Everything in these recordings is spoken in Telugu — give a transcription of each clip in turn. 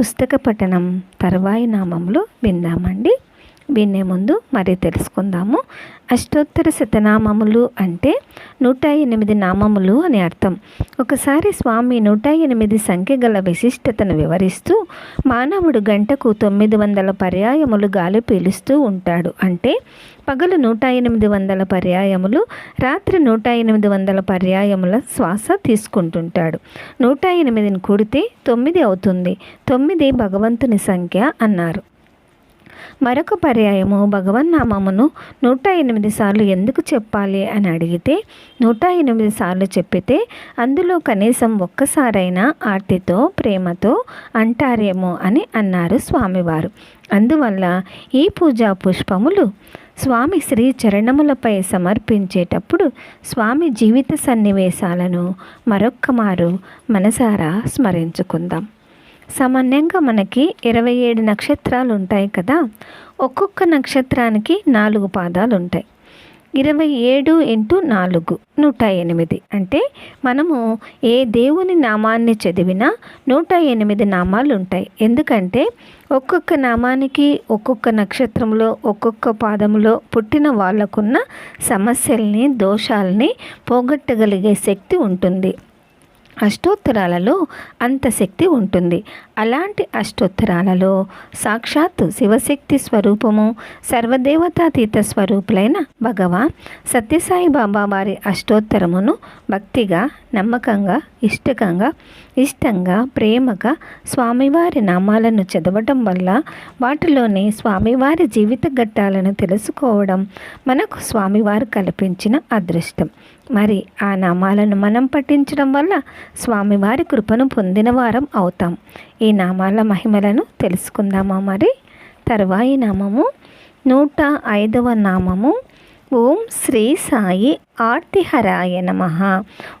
పుస్తక పఠనం తర్వాయి నామంలో విందామండి. వినే ముందు మరి తెలుసుకుందాము. అష్టోత్తర శతనామములు అంటే నూట ఎనిమిది నామములు అని అర్థం. ఒకసారి స్వామి నూట ఎనిమిది సంఖ్య గల విశిష్టతను వివరిస్తూ మానవుడు గంటకు తొమ్మిది వందల పర్యాయములు గాలి పీలుస్తూ ఉంటాడు. అంటే పగలు నూట ఎనిమిది వందల పర్యాయములు రాత్రి నూట ఎనిమిది వందల పర్యాయముల శ్వాస తీసుకుంటుంటాడు. నూట ఎనిమిదిని కూడితే తొమ్మిది అవుతుంది. తొమ్మిది భగవంతుని సంఖ్య అన్నారు. మరొక పర్యాయము భగవన్నామమును నూట ఎనిమిది సార్లు ఎందుకు చెప్పాలి అని అడిగితే నూట ఎనిమిది సార్లు చెప్పితే అందులో కనీసం ఒక్కసారైనా ఆర్తితో ప్రేమతో అంటారేమో అని అన్నారు స్వామివారు. అందువల్ల ఈ పూజా పుష్పములు స్వామి శ్రీ చరణములపై సమర్పించేటప్పుడు స్వామి జీవిత సన్నివేశాలను మరొక్కమారు మనసారా స్మరించుకుందాం. సామాన్యంగా మనకి ఇరవై ఏడు నక్షత్రాలు ఉంటాయి కదా. ఒక్కొక్క నక్షత్రానికి నాలుగు పాదాలు ఉంటాయి ఇరవై ఏడు ఇంటూ నాలుగు నూట ఎనిమిది. అంటే మనము ఏ దేవుని నామాన్ని చదివినా నూట ఎనిమిది నామాలు ఉంటాయి ఎందుకంటే ఒక్కొక్క నామానికి ఒక్కొక్క నక్షత్రంలో ఒక్కొక్క పాదంలో పుట్టిన వాళ్ళకున్న సమస్యల్ని దోషాలని పోగొట్టగలిగే శక్తి ఉంటుంది. అష్టోత్తరాలలో అంత శక్తి ఉంటుంది. అలాంటి అష్టోత్తరాలలో సాక్షాత్తు శివశక్తి స్వరూపము సర్వదేవతాతీత స్వరూపులైన భగవాన్ సత్యసాయి బాబా వారి అష్టోత్తరమును భక్తిగా నమ్మకంగా ఇష్టకంగా ఇష్టంగా ప్రేమగా స్వామివారి నామాలను చదవటం వల్ల వాటిలోని స్వామివారి జీవిత ఘట్టాలను తెలుసుకోవడం మనకు స్వామివారు కల్పించిన అదృష్టం. మరి ఆ నామాలను మనం పఠించడం వల్ల స్వామివారి కృపను పొందిన వారం అవుతాం. ఈ నామాల మహిమలను తెలుసుకుందామా మరి? తరువాయి నామము నూట ఐదవ నామము ఓం శ్రీ సాయి ఆర్తిహరాయ నమ.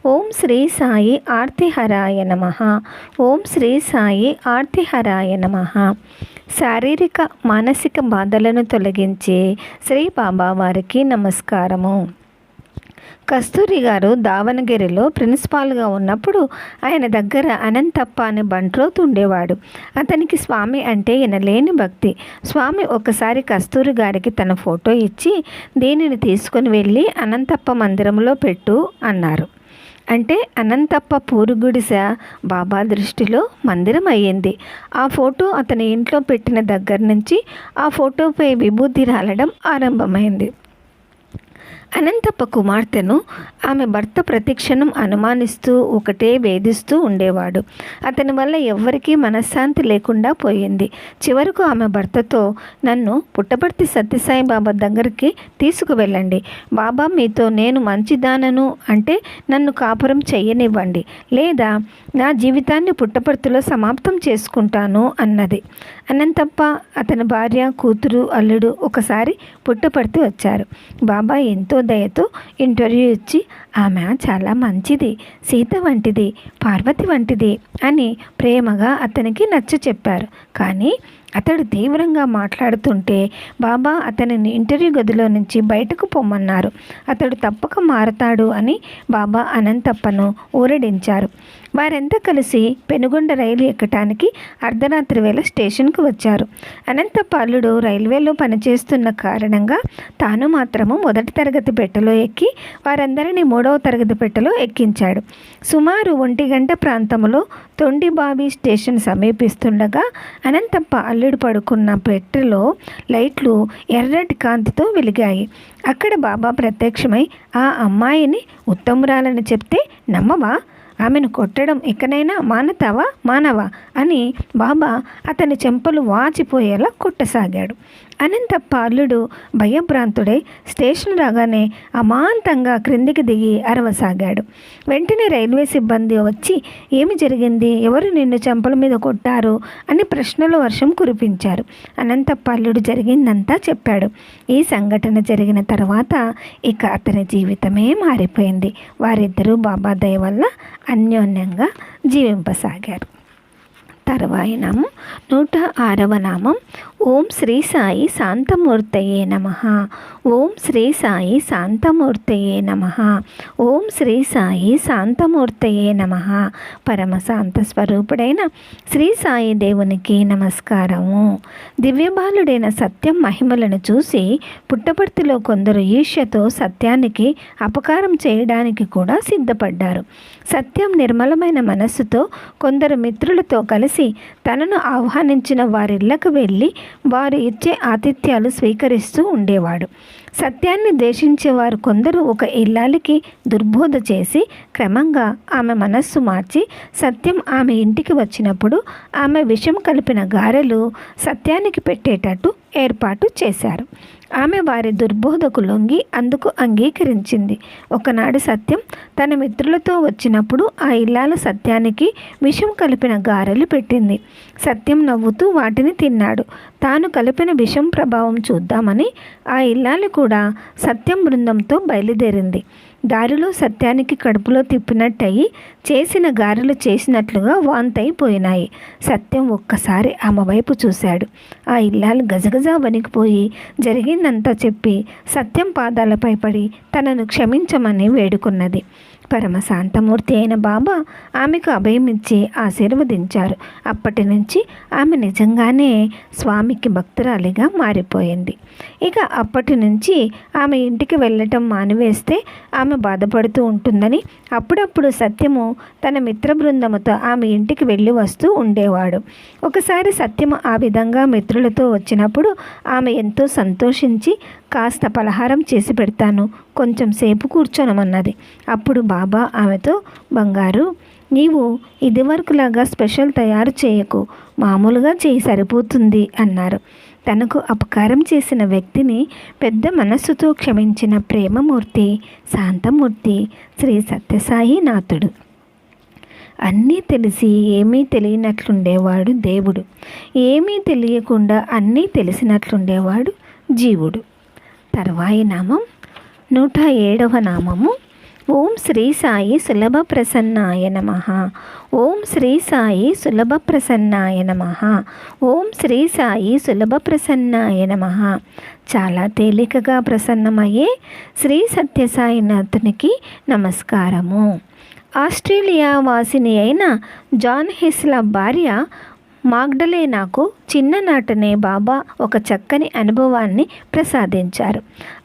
ఓం శ్రీ సాయి ఆర్తిహరాయ నమ. ఓం శ్రీ సాయి ఆర్తిహరాయ నమ. శారీరక మానసిక బాధలను తొలగించే శ్రీ బాబా వారికి నమస్కారము. కస్తూరి గారు దావణగిరిలో ప్రిన్సిపాల్గా ఉన్నప్పుడు ఆయన దగ్గర అనంతప్ప అనే బంట్రోత్ ఉండేవాడు అతనికి స్వామి అంటే వినలేని భక్తి. స్వామి ఒకసారి కస్తూరి గారికి తన ఫోటో ఇచ్చి దీనిని తీసుకుని వెళ్ళి అనంతప్ప మందిరంలో పెట్టు అన్నారు. అంటే అనంతప్ప పూరుగుడిస బాబా దృష్టిలో మందిరం అయ్యింది. ఆ ఫోటో అతని ఇంట్లో పెట్టిన దగ్గర నుంచి ఆ ఫోటోపై విభూతి రాలడం ఆరంభమైంది. అనంతప్ప కుమార్తెను ఆమె భర్త ప్రతిక్షణం అనుమానిస్తూ ఒకటే వేధిస్తూ ఉండేవాడు. అతని వల్ల ఎవ్వరికీ మనశ్శాంతి లేకుండా పోయింది. చివరకు ఆమె భర్తతో నన్ను పుట్టపర్తి సత్యసాయి బాబా దగ్గరికి తీసుకువెళ్ళండి. బాబా మీతో నేను మంచిదానను అంటే నన్ను కాపురం చెయ్యనివ్వండి. లేదా నా జీవితాన్ని పుట్టపర్తిలో సమాప్తం చేసుకుంటాను అన్నది. అనంతప్ప అతని భార్య కూతురు అల్లుడు ఒకసారి పుట్టపర్తి వచ్చారు. బాబా ఎంతో దయతో ఇంటర్వ్యూ ఇచ్చి ఆమె చాలా మంచిది సీత వంటిది పార్వతి వంటిది అని ప్రేమగా అతనికి నచ్చ చెప్పారు. కానీ అతడు తీవ్రంగా మాట్లాడుతుంటే బాబా అతనిని ఇంటర్వ్యూ గదిలో నుంచి బయటకు పొమ్మన్నారు. అతడు తప్పక మారతాడు అని బాబా అనంతప్పను ఊరడించారు. వారంతా కలిసి పెనుగొండ రైలు ఎక్కటానికి అర్ధరాత్రి వేళ స్టేషన్కు వచ్చారు. అనంతప్ప అల్లుడు రైల్వేలో పనిచేస్తున్న కారణంగా తాను మాత్రము మొదటి తరగతి పెట్టెలో ఎక్కి వారందరినీ మూడవ తరగతి పెట్టెలో ఎక్కించాడు. సుమారు ఒంటి గంట ప్రాంతంలో తొండిబావి స్టేషన్ సమీపిస్తుండగా అనంతప్ప అల్లుడు పడుకున్న పెట్టెలో లైట్లు ఎర్రటి కాంతితో వెలిగాయి. అక్కడ బాబా ప్రత్యక్షమై ఆ అమ్మాయిని ఉత్తమురాలని చెప్తే నమ్మవా? ఆమెను కొట్టడం ఇకనైనా మానతావా? మానవా? అని బాబా అతని చెంపలు వాచిపోయేలా కొట్టసాగాడు. అనంత పాలుడు భయభ్రాంతుడై స్టేషన్ రాగానే అమాంతంగా క్రిందికి దిగి అరవసాగాడు. వెంటనే రైల్వే సిబ్బంది వచ్చి ఏమి జరిగింది? ఎవరు నిన్ను చెంపల మీద కొట్టారు? అని ప్రశ్నల వర్షం కురిపించారు. అనంత పాలుడు జరిగిందంతా చెప్పాడు. ఈ సంఘటన జరిగిన తర్వాత ఇక అతని జీవితమే మారిపోయింది. వారిద్దరూ బాబా దయ వల్ల అన్యోన్యంగా జీవింపసాగారు. తర్వాయి నామం నూట ఆరవ నామం. ఓం శ్రీ సాయి శాంతమూర్తయే నమ. ఓం శ్రీ సాయి శాంతమూర్తయే నమ. ఓం శ్రీ సాయి శాంతమూర్తయే నమ. పరమ శాంత స్వరూపుడైన శ్రీ సాయి దేవునికి నమస్కారము. దివ్యబాలుడైన సత్యం మహిమలను చూసి పుట్టపర్తిలో కొందరు ఈర్ష్యతో సత్యానికి అపకారం చేయడానికి కూడా సిద్ధపడ్డారు. సత్యం నిర్మలమైన మనస్సుతో కొందరు మిత్రులతో కలిసి తనను ఆహ్వానించిన వారిళ్ళకు వెళ్ళి వారు ఇచ్చే ఆతిథ్యాలు స్వీకరిస్తూ ఉండేవాడు. సత్యాన్ని ద్వేషించేవారు కొందరు ఒక ఇల్లాలికి దుర్బోధ చేసి క్రమంగా ఆమె మనస్సు మార్చి సత్యం ఆమె ఇంటికి వచ్చినప్పుడు ఆమె విషం కలిపిన గారెలు సత్యానికి పెట్టేటట్టు ఏర్పాటు చేశారు. ఆమె వారి దుర్బోధకు లొంగి అందుకు అంగీకరించింది. ఒకనాడు సత్యం తన మిత్రులతో వచ్చినప్పుడు ఆ ఇల్లాల సత్యానికి విషం కలిపిన గారెలు పెట్టింది. సత్యం నవ్వుతూ వాటిని తిన్నాడు. తాను కలిపిన విషం ప్రభావం చూద్దామని ఆ ఇల్లాలు కూడా సత్యం బృందంతో బయలుదేరింది. దారిలో సత్యానికి కడుపులో తిప్పినట్టయి చేసిన గారెలు చేసినట్లుగా వాంతైపోయినాయి సత్యం ఒక్కసారి ఆమె వైపు చూశాడు. ఆ ఇల్లాలు గజగజ వణికిపోయి జరిగిందంతా చెప్పి సత్యం పాదాలపై పడి తనను క్షమించమని వేడుకున్నది. పరమ శాంతమూర్తి అయిన బాబా ఆమెకు అభయమిచ్చి ఆశీర్వదించారు. అప్పటి నుంచి ఆమె నిజంగానే స్వామికి భక్తురాలిగా మారిపోయింది. ఇక అప్పటి నుంచి ఆమె ఇంటికి వెళ్ళటం మానివేస్తే ఆమె బాధపడుతూ ఉంటుందని అప్పుడప్పుడు సత్యము తన మిత్ర బృందముతో ఆమె ఇంటికి వెళ్ళి వస్తూ ఉండేవాడు. ఒకసారి సత్యము ఆ విధంగా మిత్రులతో వచ్చినప్పుడు ఆమె ఎంతో సంతోషించి కాస్త పలహారం చేసి పెడతాను. కొంచెం సేపు కూర్చోనమన్నది. అప్పుడు బాబా ఆమెతో బంగారు నీవు ఇదివరకులాగా స్పెషల్ తయారు చేయకు. మామూలుగా చేయి సరిపోతుంది అన్నారు. తనకు అపకారం చేసిన వ్యక్తిని పెద్ద మనస్సుతో క్షమించిన ప్రేమమూర్తి శాంతమూర్తి శ్రీ సత్యసాయి నాథుడు. అన్నీ తెలిసి ఏమీ తెలియనట్లుండేవాడు దేవుడు. ఏమీ తెలియకుండా అన్నీ తెలిసినట్లుండేవాడు జీవుడు. తర్వాయి నామం. నూట ఏడవ నామము. ఓం శ్రీ సాయి సులభ ప్రసన్నాయ నమ. ఓం శ్రీ సాయి సులభ ప్రసన్నాయ నమ. ఓం శ్రీ సాయి సులభ ప్రసన్నాయ నమ. చాలా తేలికగా ప్రసన్నమయ్యే శ్రీ సత్యసాయినాథునికి నమస్కారము. ఆస్ట్రేలియా వాసిని అయిన జాన్ హిస్ల భార్య మాగ్డలేనాకు చిన్ననాటనే బాబా ఒక చక్కని అనుభవాన్ని ప్రసాదించారు.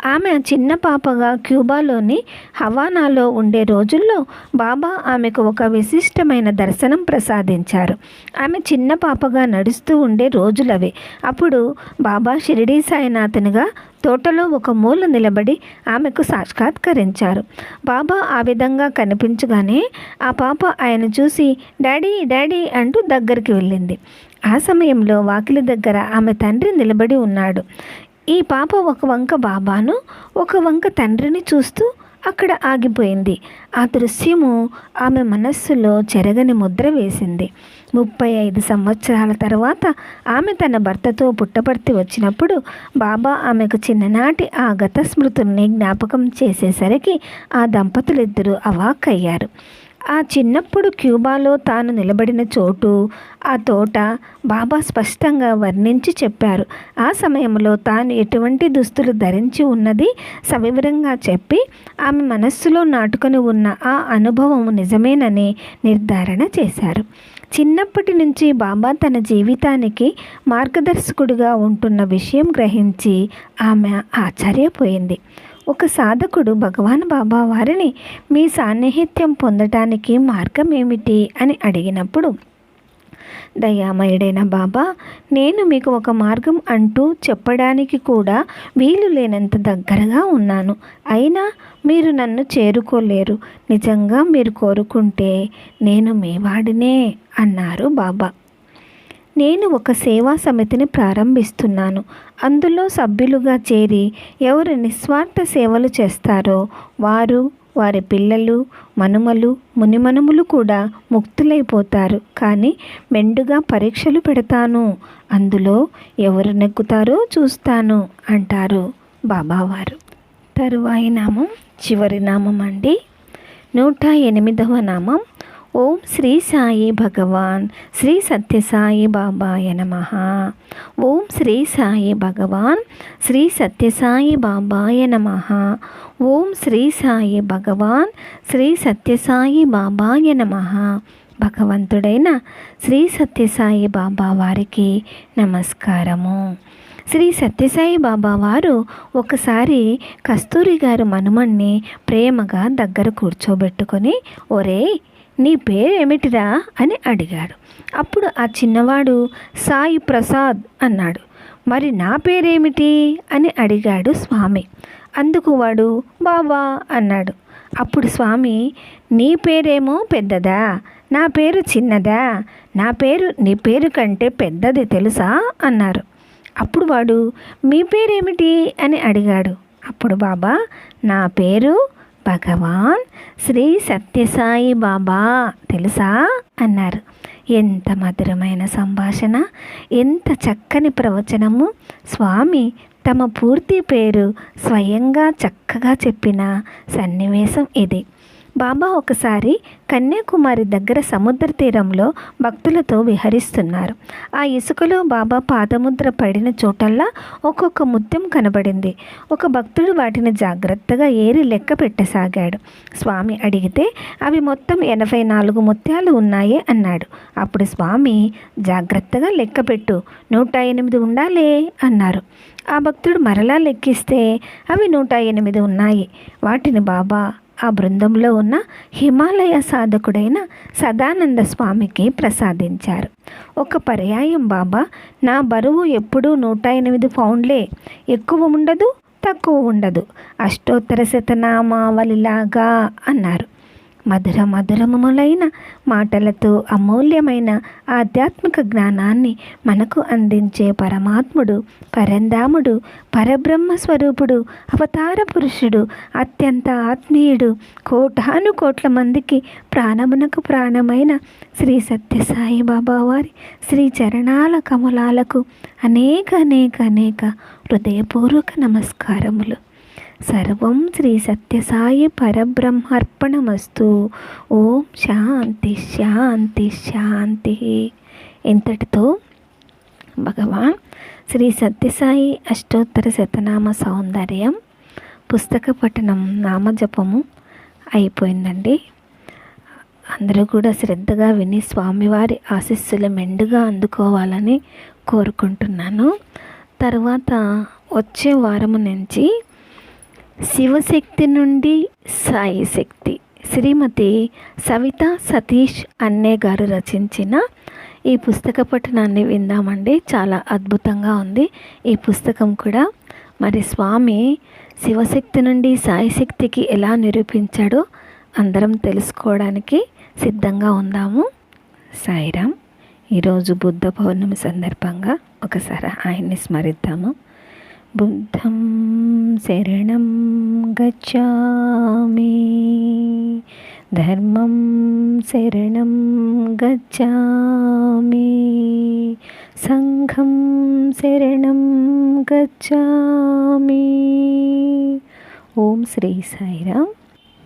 ఆమె చిన్న పాపగా క్యూబాలోని హవానాలో ఉండే రోజుల్లో బాబా ఆమెకు ఒక విశిష్టమైన దర్శనం ప్రసాదించారు. ఆమె చిన్న పాపగా నడుస్తూ ఉండే రోజులవి. అప్పుడు బాబా షిరిడీ సాయినాథునిగా తోటలో ఒక మూల నిలబడి ఆమెకు సాక్షాత్కరించారు. బాబా ఆ విధంగా కనిపించగానే ఆ పాప ఆయన చూసి డాడీ డాడీ అంటూ దగ్గరికి వెళ్ళింది. ఆ సమయంలో వాకిలి దగ్గర ఆమె తండ్రి నిలబడి ఉన్నాడు. ఈ పాప ఒక వంక బాబాను ఒక వంక తండ్రిని చూస్తూ అక్కడ ఆగిపోయింది. ఆ దృశ్యము ఆమె మనస్సులో చెరగని ముద్ర వేసింది. ముప్పై ఐదు సంవత్సరాల తర్వాత ఆమె తన భర్తతో పుట్టపర్తి వచ్చినప్పుడు బాబా ఆమెకు చిన్ననాటి ఆ గత స్మృతుల్ని జ్ఞాపకం చేసేసరికి ఆ దంపతులిద్దరూ అవాక్కయ్యారు. ఆ చిన్నప్పుడు క్యూబాలో తాను నిలబడిన చోటు ఆ తోట బాబా స్పష్టంగా వర్ణించి చెప్పారు. ఆ సమయంలో తాను ఎటువంటి దుస్తులు ధరించి ఉన్నది సవివరంగా చెప్పి ఆమె మనస్సులో నాటుకొని ఉన్న ఆ అనుభవం నిజమేనని నిర్ధారణ చేశారు. చిన్నప్పటి నుంచి బాబా తన జీవితానికి మార్గదర్శకుడిగా ఉంటున్న విషయం గ్రహించి ఆమె ఆశ్చర్యపోయింది. ఒక సాధకుడు భగవాన్ బాబా వారిని మీ సాన్నిహిత్యం పొందటానికి మార్గం ఏమిటి అని అడిగినప్పుడు దయామయుడైన బాబా నేను మీకు ఒక మార్గం అంటూ చెప్పడానికి కూడా వీలు లేనంత దగ్గరగా ఉన్నాను. అయినా మీరు నన్ను చేరుకోలేరు. నిజంగా మీరు కోరుకుంటే నేను మీ వాడినే అన్నారు బాబా. నేను ఒక సేవా సమితిని ప్రారంభిస్తున్నాను. అందులో సభ్యులుగా చేరి ఎవరు నిస్వార్థ సేవలు చేస్తారో వారు వారి పిల్లలు మనుమలు మునిమనుములు కూడా ముక్తులైపోతారు. కానీ మెండుగా పరీక్షలు పెడతాను. అందులో ఎవరు నెగ్గుతారో చూస్తాను అంటారు బాబావారు. తరువాయి నామం చివరి నామం అండి. నూట ఎనిమిదవ నామం ఓం శ్రీ సాయి భగవాన్ శ్రీ సత్యసాయి బాబాయ నమ. ఓం శ్రీ సాయి భగవాన్ శ్రీ సత్యసాయి బాబాయ నమ. ఓం శ్రీ సాయి భగవాన్ శ్రీ సత్యసాయి బాబాయ నమ. భగవంతుడైన శ్రీ సత్యసాయి బాబా వారికి నమస్కారము. శ్రీ సత్యసాయి బాబా వారు ఒకసారి కస్తూరి గారు మనుమణ్ణి ప్రేమగా దగ్గర కూర్చోబెట్టుకొని ఒరే నీ పేరేమిటిరా అని అడిగాడు. అప్పుడు ఆ చిన్నవాడు సాయి ప్రసాద్ అన్నాడు. మరి నా పేరేమిటి? అని అడిగాడు స్వామి. అందుకు వాడు బాబా అన్నాడు. అప్పుడు స్వామి నీ పేరేమో పెద్దదా? నా పేరు చిన్నదా? నా పేరు నీ పేరు కంటే పెద్దది తెలుసా? అన్నారు. అప్పుడు వాడు మీ పేరేమిటి? అని అడిగాడు. అప్పుడు బాబా నా పేరు భగవాన్ శ్రీ సత్యసాయి బాబా తెలుసా? అన్నారు. ఎంత మధురమైన సంభాషణ ఎంత చక్కని ప్రవచనము. స్వామి తమ పూర్తి పేరు స్వయంగా చక్కగా చెప్పిన సన్నివేశం ఇది. బాబా ఒకసారి కన్యాకుమారి దగ్గర సముద్ర తీరంలో భక్తులతో విహరిస్తున్నారు. ఆ ఇసుకలో బాబా పాదముద్ర పడిన చోటల్లా ఒక్కొక్క ముత్యం కనబడింది. ఒక భక్తుడు వాటిని జాగ్రత్తగా ఏరి లెక్క పెట్టసాగాడు. స్వామి అడిగితే అవి మొత్తం ఎనభై నాలుగు ముత్యాలు ఉన్నాయి అన్నాడు. అప్పుడు స్వామి జాగ్రత్తగా లెక్క పెట్టు. నూట ఎనిమిది ఉండాలే అన్నారు. ఆ భక్తుడు మరలా లెక్కిస్తే అవి నూట ఎనిమిది ఉన్నాయి. వాటిని బాబా ఆ బృందంలో ఉన్న హిమాలయ సాధకుడైన సదానంద స్వామికి ప్రసాదించారు. ఒక పర్యాయం బాబా నా బరువు ఎప్పుడూ నూట ఎనిమిది పౌండ్లే. ఎక్కువ ఉండదు తక్కువ ఉండదు. అష్టోత్తర శతనామావళిలాగా అన్నారు. మధుర మధురములైన మాటలతో అమూల్యమైన ఆధ్యాత్మిక జ్ఞానాన్ని మనకు అందించే పరమాత్ముడు పరంధాముడు పరబ్రహ్మ స్వరూపుడు అవతార పురుషుడు అత్యంత ఆత్మీయుడు కోటాను కోట్ల మందికి ప్రాణమునకు ప్రాణమైన శ్రీ సత్యసాయి బాబా వారి శ్రీ చరణాల కమలాలకు అనేక అనేక అనేక హృదయపూర్వక నమస్కారములు. సర్వం శ్రీ సత్యసాయి పరబ్రహ్మార్పణమస్తు. ఓం శాంతి శాంతి శాంతి. ఇంతటితో భగవాన్ శ్రీ సత్యసాయి అష్టోత్తర శతనామ సౌందర్యం పుస్తక పఠనం నామజపము అయిపోయిందండి. అందరూ కూడా శ్రద్ధగా విని స్వామివారి ఆశీస్సులు మెండుగా అందుకోవాలని కోరుకుంటున్నాను. తర్వాత వచ్చే వారము నుంచి శివశక్తి నుండి సాయి శక్తి శ్రీమతి సవిత సతీష్ అన్నే గారు రచించిన ఈ పుస్తక పఠనాన్ని విందామండి. చాలా అద్భుతంగా ఉంది. ఈ పుస్తకం కూడా మరి స్వామి శివశక్తి నుండి సాయి శక్తికి ఎలా నిరూపించాడో అందరం తెలుసుకోవడానికి సిద్ధంగా ఉందాము. సాయిరామ్ ఈరోజు బుద్ధ పౌర్ణమి సందర్భంగా ఒకసారి ఆయన్ని స్మరిద్దాము. బుద్ధం శరణం గచ్చామి. ధర్మం శరణం గచ్చామి. సంఘం శరణం గచ్చామి. ఓం శ్రీ సాయిరామ్.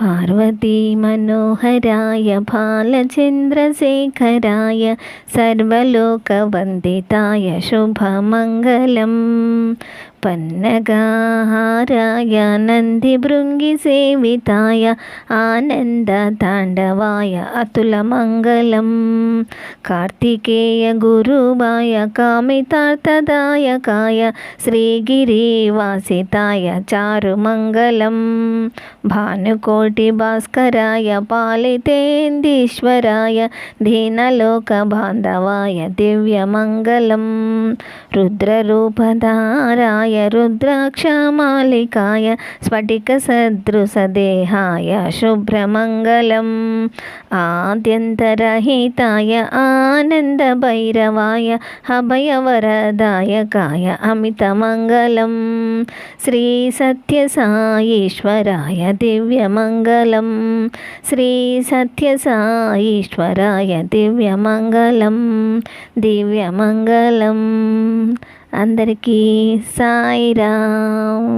പാർവതി മനോഹരായ ബാലചന്ദ്രശേഖരായ സർവലോകവന്ദിതായ ശുഭമംഗലം. పన్నగాహారాయ నంది భృంగి సేవితాయ ఆనంద తాండవాయ అతుల మంగళం. కార్తికేయ గురువాయ కామితార్థదాయకాయ శ్రీగిరివాసితాయ చారుమంగళం. భానుకోటి భాస్కరాయ పాలితేందీశ్వరాయ దీనలోక బాంధవాయ దివ్యమంగళం. రుద్రరూపధారాయ రుద్రాయ రుద్రాక్షమాలికాయ స్ఫటిక సదృశదేహాయ శుభ్రమంగళం ఆద్యంతరహితాయ ఆనందభైరవాయ అభయవరదాయకాయ అమితమంగళం శ్రీ సత్యసాయీశ్వరాయ దివ్యమంగళం శ్రీ సత్యసాయీశ్వరాయ దివ్యమంగళం దివ్యమంగళం. అందరికీ సాయిరామ్.